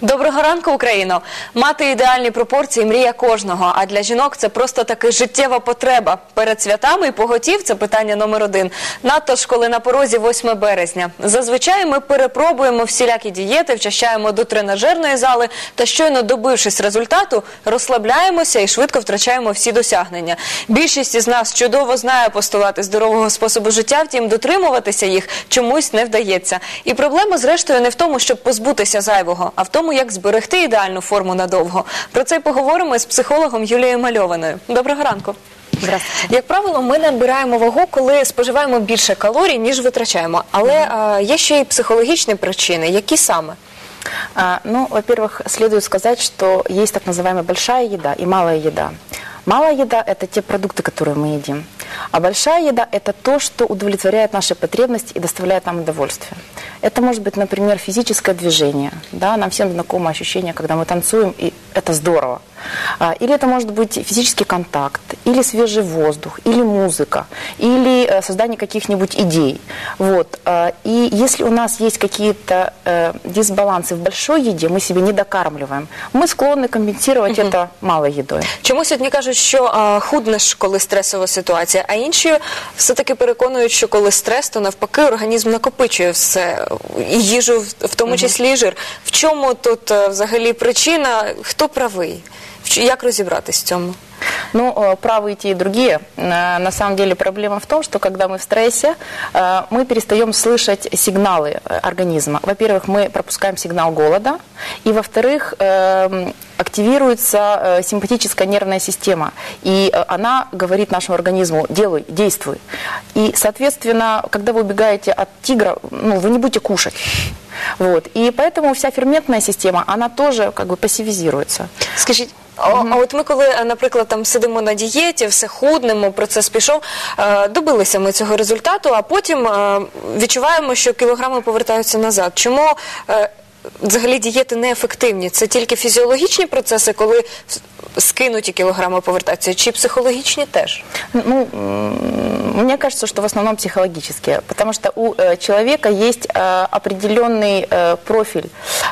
Доброго ранку, Україно! Мати ідеальні пропорції мрія кожного. А для жінок це просто таки життєва потреба. Перед святами і поготів це питання номер один. Надто ж коли на порозі 8 березня. Зазвичай ми перепробуємо всілякі дієти, вчащаємо до тренажерної зали та щойно добившись результату, розслабляємося і швидко втрачаємо всі досягнення. Більшість із нас чудово знає постулати здорового способу життя, втім дотримуватися їх чомусь не вдається. І проблема, зрештою, не в тому, щоб позбутися зайвого, а в тому, як зберегти ідеальну форму надовго. Про це поговоримо з психологом Юлією Мальованою. Доброго ранку. Як правило, ми набираємо вагу, коли споживаємо більше калорій, ніж витрачаємо. Але е, є ще й психологічні причини. Які саме? А, ну, во-первых, следует сказать, что есть так называемая большая еда и малая еда. Малая еда – это те продукты, которые мы едим. А большая еда – это то, что удовлетворяет наши потребности и доставляет нам удовольствие. Это может быть, например, физическое движение. Да? Нам всем знакомо ощущение, когда мы танцуем, и это здорово. А, Или это может быть физический контакт, или свежий воздух, или музыка, или э, создание каких-нибудь идей. Вот. а, И если у нас есть какие-то э, дисбалансы в большой еде, мы себе не докармливаем, мы склонны компенсировать это малой едой. Чомусь одні кажуть, що е, худнеш, коли стресова ситуація, а інші все-таки переконують, що коли стрес, то навпаки організм накопичує все і їжу, в- в тому числі і жир. В чому тут е, взагалі причина? Хто правий? Як розібратись в цьому? Ну, правы и те, и другие. Э, На самом деле проблема в том, что когда мы в стрессе, э, мы перестаем слышать сигналы э, организма. Во-первых, мы пропускаем сигнал голода, и во-вторых, эм, активируется симпатическая нервная система, и она говорит нашему организму «делай, действуй». И, соответственно, когда вы убегаете от тигра, ну, вы не будете кушать. Вот. И поэтому вся ферментная система, она тоже как бы пассивизируется. Скажіть, а, а от ми коли, е, наприклад, там сидимо на дієті, все худнемо, процес пішов, е, добилися ми цього результату, а потім е, відчуваємо, що кілограми повертаються назад. Чому е, взагалі дієти неефективні? Це тільки фізіологічні процеси, коли с- скинуті кілограми повертаються, чи психологічні теж? Ну, м, мне кажется, что в основном психологические, потому что у э, человека есть э, определенный э, профиль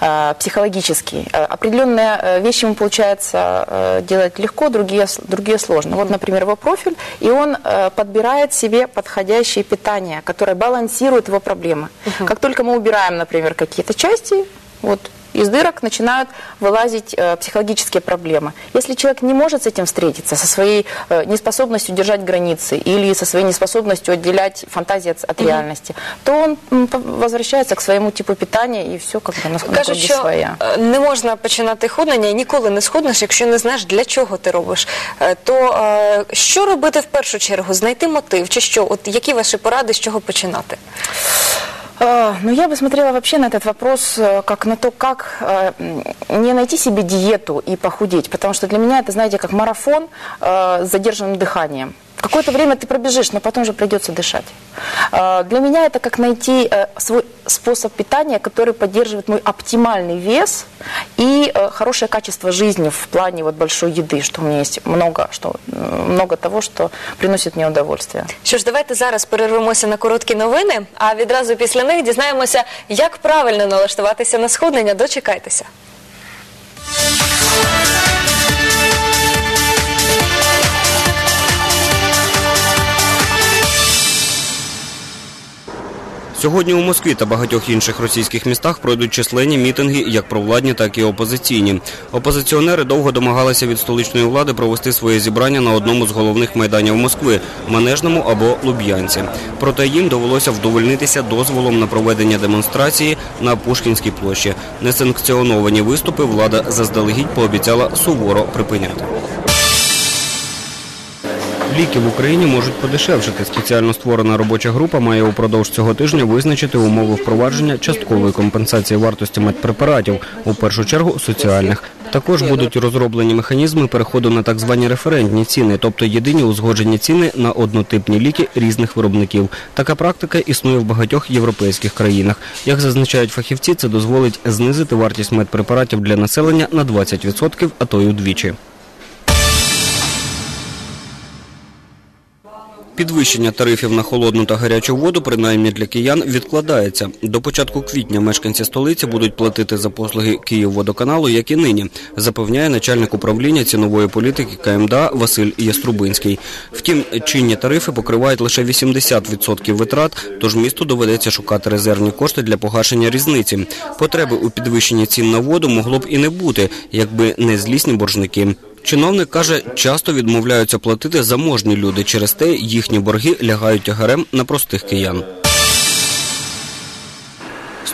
э, психологический. Э, Определенные э, вещи ему получается э, делать легко, другие, с- другие сложно. Вот, например, его профиль, и он э, подбирает себе подходящее питание, которое балансирует его проблемы. Как только мы убираем, например, какие-то части, вот из дырок начинают вылазить э, психологические проблемы. Если человек не может с этим встретиться, со своей э, неспособностью держать границы или со своей неспособностью отделять фантазии от, от реальности, то он м, по- возвращается к своему типу питания и все как бы на, на Кажуть, круги що своя. е, не можна починати худнення і ніколи не схуднеш, якщо не знаєш, для чого ти робиш. Е, То е, що робити в першу чергу? Знайти мотив чи що? От які ваші поради, з чого починати? А, Ну, я бы смотрела вообще на этот вопрос э, как на то, как э, не найти себе диету и похудеть. Потому что для меня это, знаете, как марафон э, с задержанным дыханием. Какое-то время ты пробежишь, но потом же придется дышать. Э, Для меня это как найти э, свой способ питания, который поддерживает мой оптимальный вес и э, хорошее качество жизни в плане вот большой еды, что у меня есть много, что, э, много того, что приносит мне удовольствие. Що ж, давайте зараз перервемося на короткі новини, а відразу після них дізнаємося, як правильно налаштуватися на схуднення. Дочекайтеся. Сьогодні у Москві та багатьох інших російських містах пройдуть численні мітинги, як провладні, так і опозиційні. Опозиціонери довго домагалися від столичної влади провести своє зібрання на одному з головних майданів Москви Манежному або Луб'янці. Проте їм довелося вдовольнитися дозволом на проведення демонстрації на Пушкінській площі. Несанкціоновані виступи влада заздалегідь пообіцяла суворо припиняти. Ліки в Україні можуть подешевшити. Спеціально створена робоча група має упродовж цього тижня визначити умови впровадження часткової компенсації вартості медпрепаратів, у першу чергу соціальних. Також будуть розроблені механізми переходу на так звані референтні ціни, тобто єдині узгоджені ціни на однотипні ліки різних виробників. Така практика існує в багатьох європейських країнах. Як зазначають фахівці, це дозволить знизити вартість медпрепаратів для населення на 20%, а то й удвічі. Підвищення тарифів на холодну та гарячу воду, принаймні для киян, відкладається. До початку квітня мешканці столиці будуть платити за послуги Київводоканалу, як і нині, запевняє начальник управління цінової політики КМДА Василь Яструбинський. Втім, чинні тарифи покривають лише 80% витрат, тож місту доведеться шукати резервні кошти для погашення різниці. Потреби у підвищенні цін на воду могло б і не бути, якби не злісні боржники. Чиновник каже, часто відмовляються платити заможні люди. Через те їхні борги лягають тягарем на простих киян.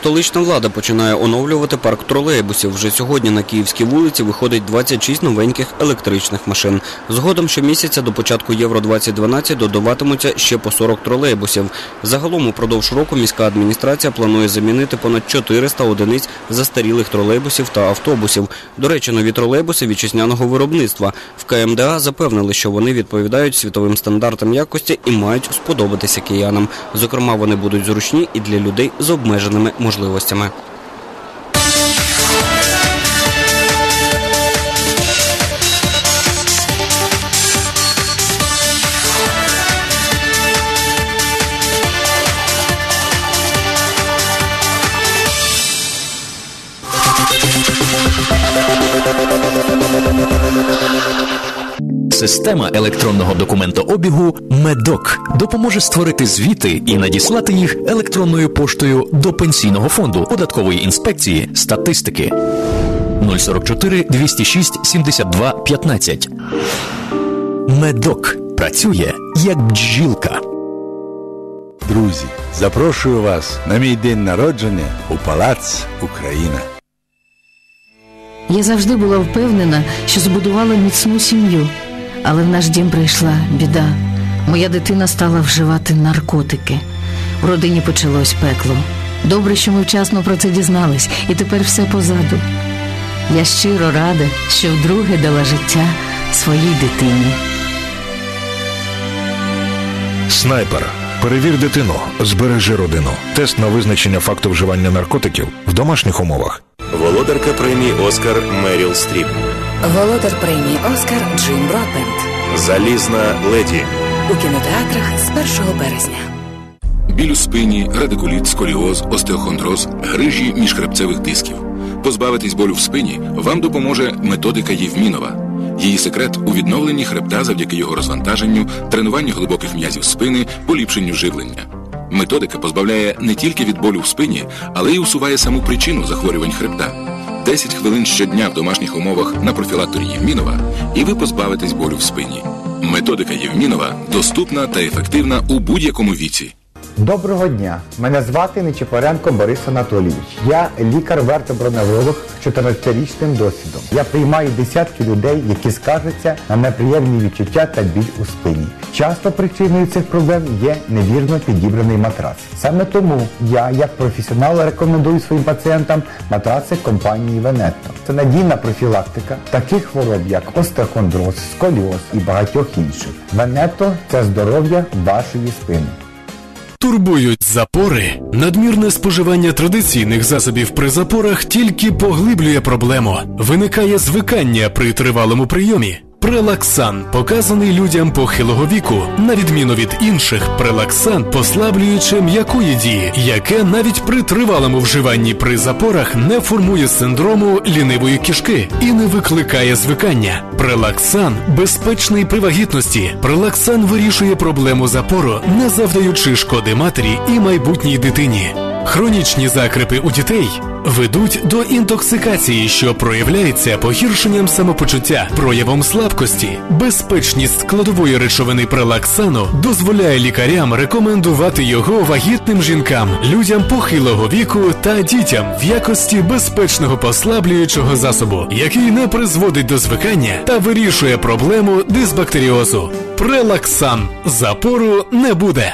Столична влада починає оновлювати парк тролейбусів. Вже сьогодні на київській вулиці виходить 26 новеньких електричних машин. Згодом щомісяця до початку Євро 2012 додаватимуться ще по 40 тролейбусів. Загалом упродовж року міська адміністрація планує замінити понад 400 одиниць застарілих тролейбусів та автобусів. До речі, нові тролейбуси вітчизняного виробництва. В КМДА запевнили, що вони відповідають світовим стандартам якості і мають сподобатися киянам. Зокрема, вони будуть зручні і для людей з обмеженими можливостями можливостями. Система електронного документообігу Медок допоможе створити звіти і надіслати їх електронною поштою до пенсійного фонду, податкової інспекції, статистики 044 206 72 15. Медок працює як бджілка. Друзі, запрошую вас на мій день народження у Палац Україна. Я завжди була впевнена, що збудувала міцну сім'ю, але в наш дім прийшла біда. Моя дитина стала вживати наркотики. В родині почалось пекло. Добре, що ми вчасно про це дізнались, і тепер все позаду. Я щиро рада, що вдруге дала життя своїй дитині. Снайпер. Перевір дитину, збережи родину. Тест на визначення факту вживання наркотиків в домашніх умовах. Володарка премії Оскар Меріл Стріп. Володар премії Оскар Джим Бродбент Залізна леді. у кінотеатрах з 1 березня. Біль у спині, радикуліт, сколіоз, остеохондроз, грижі міжхребцевих дисків. Позбавитись болю в спині вам допоможе методика Євмінова. Її секрет у відновленні хребта завдяки його розвантаженню, тренуванню глибоких м'язів спини, поліпшенню живлення. Методика позбавляє не тільки від болю в спині, але й усуває саму причину захворювань хребта. 10 хвилин щодня в домашніх умовах на профілакторі Євмінова, і ви позбавитесь болю в спині. Методика Євмінова доступна та ефективна у будь-якому віці. Доброго дня! Мене звати Нечипоренко Борис Анатолійович. Я лікар-вертеброневролог з 14-річним досвідом. Я приймаю десятки людей, які скаржаться на неприємні відчуття та біль у спині. Часто причиною цих проблем є невірно підібраний матрац. Саме тому я, як професіонал, рекомендую своїм пацієнтам матраци компанії Венетто. Це надійна профілактика таких хвороб, як остеохондроз, сколіоз і багатьох інших. Венетто – це здоров'я вашої спини. Турбують запори. Надмірне споживання традиційних засобів при запорах тільки поглиблює проблему. Виникає звикання при тривалому прийомі. Прелаксан показаний людям похилого віку, на відміну від інших, прелаксан послаблююче м'якої дії, яке навіть при тривалому вживанні при запорах не формує синдрому лінивої кишки і не викликає звикання. Прелаксан безпечний при вагітності. Прелаксан вирішує проблему запору, не завдаючи шкоди матері і майбутній дитині. Хронічні закрипи у дітей ведуть до інтоксикації, що проявляється погіршенням самопочуття, проявом слабкості. Безпечність складової речовини прелаксану дозволяє лікарям рекомендувати його вагітним жінкам, людям похилого віку та дітям в якості безпечного послаблюючого засобу, який не призводить до звикання та вирішує проблему дисбактеріозу. Прелаксан запору не буде.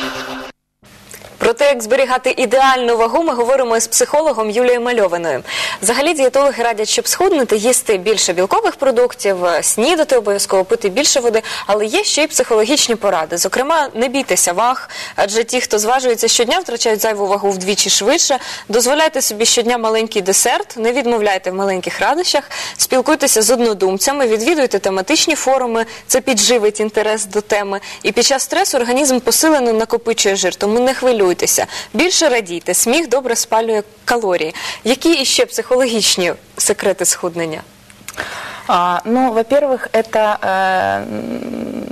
Про те, як зберігати ідеальну вагу, ми говоримо із психологом Юлією Мальованою. Взагалі дієтологи радять, щоб схуднути, їсти більше білкових продуктів, снідати обов'язково, пити більше води. Але є ще й психологічні поради. Зокрема, не бійтеся ваг, адже ті, хто зважується щодня, втрачають зайву вагу вдвічі швидше. Дозволяйте собі щодня маленький десерт, не відмовляйте в маленьких радощах, спілкуйтеся з однодумцями, відвідуйте тематичні форуми, це підживить інтерес до теми. І під час стресу організм посилено накопичує жир, тому не хвилюйтеся. Більше радійте, сміх добре спалює калорії. Які іще психологічні секрети схуднення? А, ну, во-первых, это э, м,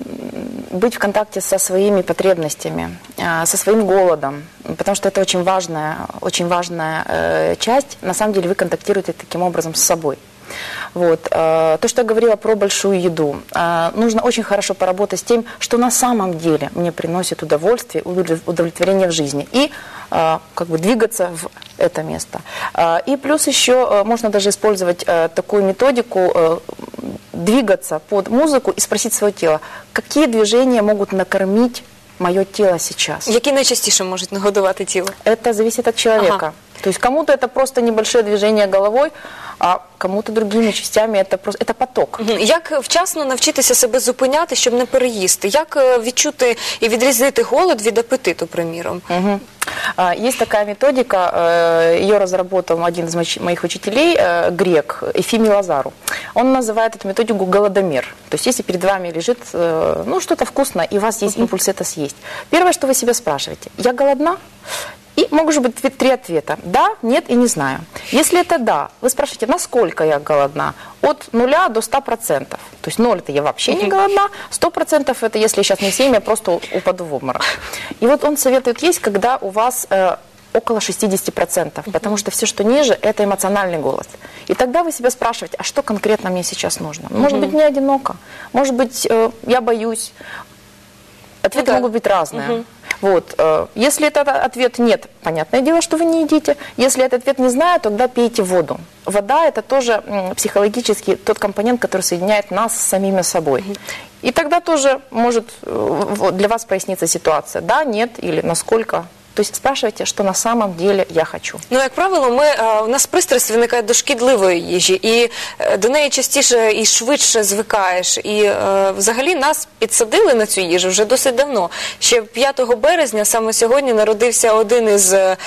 быть в контакте со своими потребностями, а, со своим голодом, потому что это очень важная, очень важная э, часть. На самом деле вы контактируете таким образом с собой. Вот. э, То, что я говорила про большую еду, э, нужно очень хорошо поработать с тем, что на самом деле мне приносит удовольствие, удов- удовлетворение в жизни. И э, как бы двигаться в это место. Э, И плюс еще э, можно даже использовать э, такую методику, э, двигаться под музыку и спросить свое тело, какие движения могут накормить мое тело сейчас. Які найчастіше можуть нагодувати тіло? Это зависит от человека. Ага. То есть кому-то это просто небольшое движение головой, а кому-то другими частями это просто это поток. Мгм. Як вчасно навчитися себе зупиняти, щоб не переїсти? Як е, відчути і відрізнити голод від апетиту, приміром? Мгм. А, Есть такая методика, э, ее разработал один из моч- моих учителей, э, грек, Ефимий Лазару. Он называет эту методику голодомер. То есть если перед вами лежит э, ну, что-то вкусное, и у вас есть импульс это съесть. Первое, что вы себя спрашиваете, я голодна? И может быть три- ответа. Да, нет и не знаю. Если это да, вы спрашиваете, насколько я голодна? От нуля до 100%. То есть ноль это я вообще не голодна, 100% это если я сейчас не съем, я просто упаду в обморок. И вот он советует есть, когда у вас э, около 60%, потому что все, что ниже, это эмоциональный голод. И тогда вы себя спрашиваете, а что конкретно мне сейчас нужно? Может быть, мне одиноко, может быть, э, я боюсь. Ответы Ну да. могут быть разные. Мгм. Вот. э, Если этот ответ нет, понятное дело, что вы не едите. Если этот ответ не знаю, тогда пейте воду. Вода – это тоже психологически тот компонент, который соединяет нас с самими собой. И тогда тоже может э, для вас проясниться ситуация. Да, нет или насколько. То есть спрашивайте, что на самом деле я хочу. Ну, як правило, ми, е, у нас пристрасть виникає до шкідливої їжі, і е, до неї частіше і швидше звикаєш. І е, взагалі нас підсадили на цю їжу вже досить давно. Ще 5 березня, саме сьогодні, народився один із е,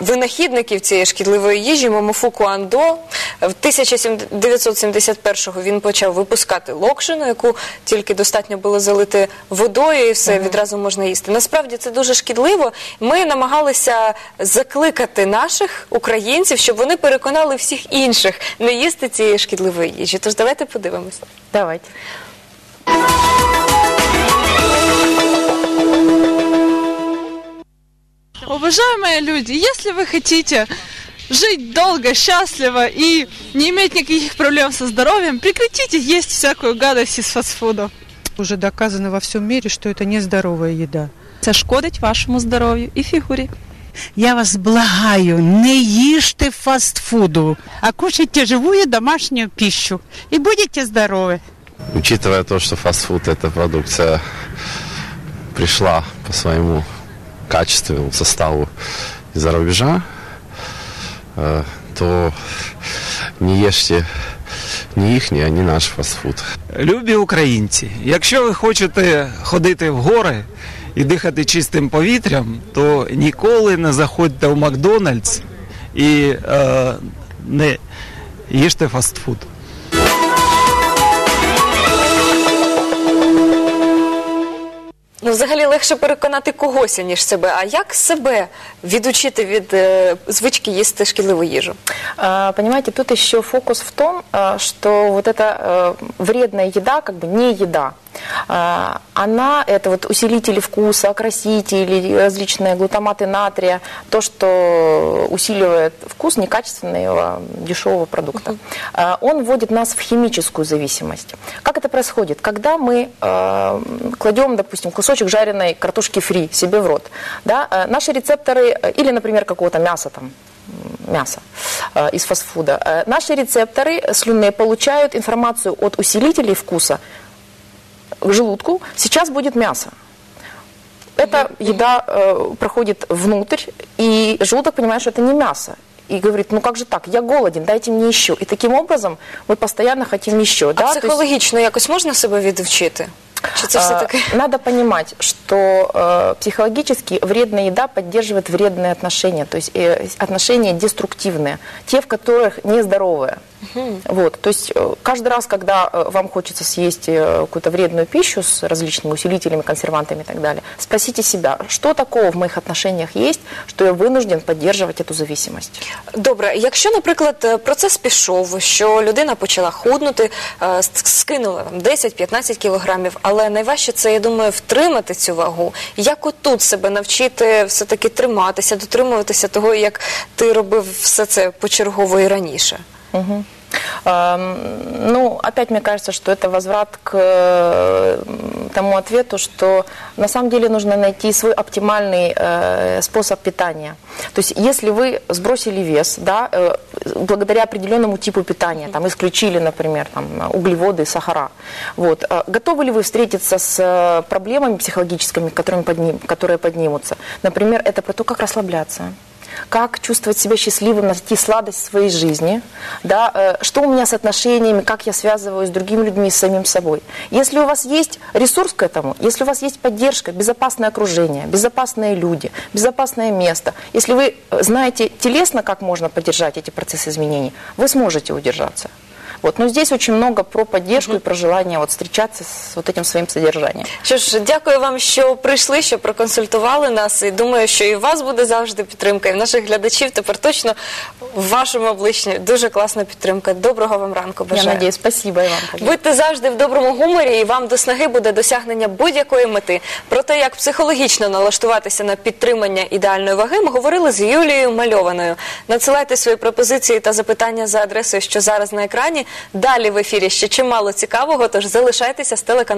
винахідників цієї шкідливої їжі Момофуку Андо. В 1971-го він почав випускати локшину, яку тільки достатньо було залити водою, і все відразу можна їсти. Насправді це дуже шкідливо Ми намагалися закликати наших українців, щоб вони переконали всіх інших не їсти цієї шкідливої їжі. Тож давайте подивимось. Давайте. Уважаемые люди, если вы хотите жить долго, счастливо и не иметь никаких проблем со здоровьем, прекратите есть всякую гадость из фастфуда. Уже доказано во всем мире, что это нездоровая еда. Це шкодить вашому здоров'ю і фігурі. Я вас благаю, не їжте фастфуду, а кушайте живую домашнюю пищу. И будете здоровы. Учитывая то, что фастфуд эта продукция пришла по своему качественному составу из-за рубежа, э, то не ешьте ни их, ни наш фастфуд. Любі українці, якщо ви хочете ходити в гори і дихати чистим повітрям, то ніколи не заходьте в Макдональдс і е, не їжте фастфуд. Ну, взагалі легше переконати когось, ніж себе. А як себе відучити від е, звички їсти шкідливу їжу? А, Понимаете, тут еще фокус в том, а, что вот эта э, вредная еда, как бы не еда, а, Она, это вот усилители вкуса, окрасители, различные глутаматы натрия, то, что усиливает вкус некачественного дешевого продукта, а, он вводит нас в химическую зависимость. Как это происходит? Когда мы э, кладем, допустим, кусочек жареной картошки фри себе в рот, да, наши рецепторы, или, например, какого-то мяса там, мяса э, из фастфуда. Э, Наши рецепторы слюнные получают информацию от усилителей вкуса к желудку. Сейчас будет мясо. эта еда э, проходит внутрь, и желудок понимает, что это не мясо. И говорит, ну как же так, я голоден, дайте мне еще. И таким образом мы постоянно хотим еще. А да? Психологічно якось можна себе відвчити? Чи це все А, таки? Надо понимать, что э, психологически вредная еда поддерживает вредные отношения, то есть э, отношения деструктивные, те, в которых нездоровые. Вот, то есть э, каждый раз, когда э, вам хочется съесть э, какую-то вредную пищу с различными усилителями, консервантами и так далее, спросите себя, что такого в моих отношениях есть, что я вынужден поддерживать эту зависимость. Добре, якщо, наприклад, е, процес пішов, що людина почала худнути, е, с- скинула там 10-15 кілограмів, але найважче це, я думаю, втримати цю вагу. Як отут себе навчити все-таки триматися, дотримуватися того, як ти робив все це почергово і раніше? Мгм. Ну, опять мне кажется, что это возврат к э, тому ответу, что на самом деле нужно найти свой оптимальный э, способ питания. То есть, если вы сбросили вес, да, э, благодаря определенному типу питания, там, исключили, например, там, углеводы, сахара, вот, готовы ли вы встретиться с проблемами психологическими, которые поднимутся? Например, это про то, как расслабляться как чувствовать себя счастливым, найти сладость в своей жизни, да, э, что у меня с отношениями, как я связываюсь с другими людьми, с самим собой. Если у вас есть ресурс к этому, если у вас есть поддержка, безопасное окружение, безопасные люди, безопасное место, если вы знаете телесно, как можно поддержать эти процессы изменений, вы сможете удержаться. Вот. Но здесь очень много про поддержку и про желание вот встречаться с вот этим своим содержанием. Що ж, дякую вам, що прийшли, що проконсультували нас. І думаю, що і у вас буде завжди підтримка, і в наших глядачів тепер точно в вашому обличчі дуже класна підтримка. Доброго вам ранку. Я Бажаю. надеюсь, спасибо и вам. Будьте завжди в доброму гуморі, і вам до снаги буде досягнення будь-якої мети. Про те, як психологічно налаштуватися на підтримання ідеальної ваги, ми говорили з Юлією Мальованою. Надсилайте свої пропозиції та запитання за адресою, що зараз на екрані. Далі в ефірі ще чимало цікавого, тож залишайтеся з телеканалом.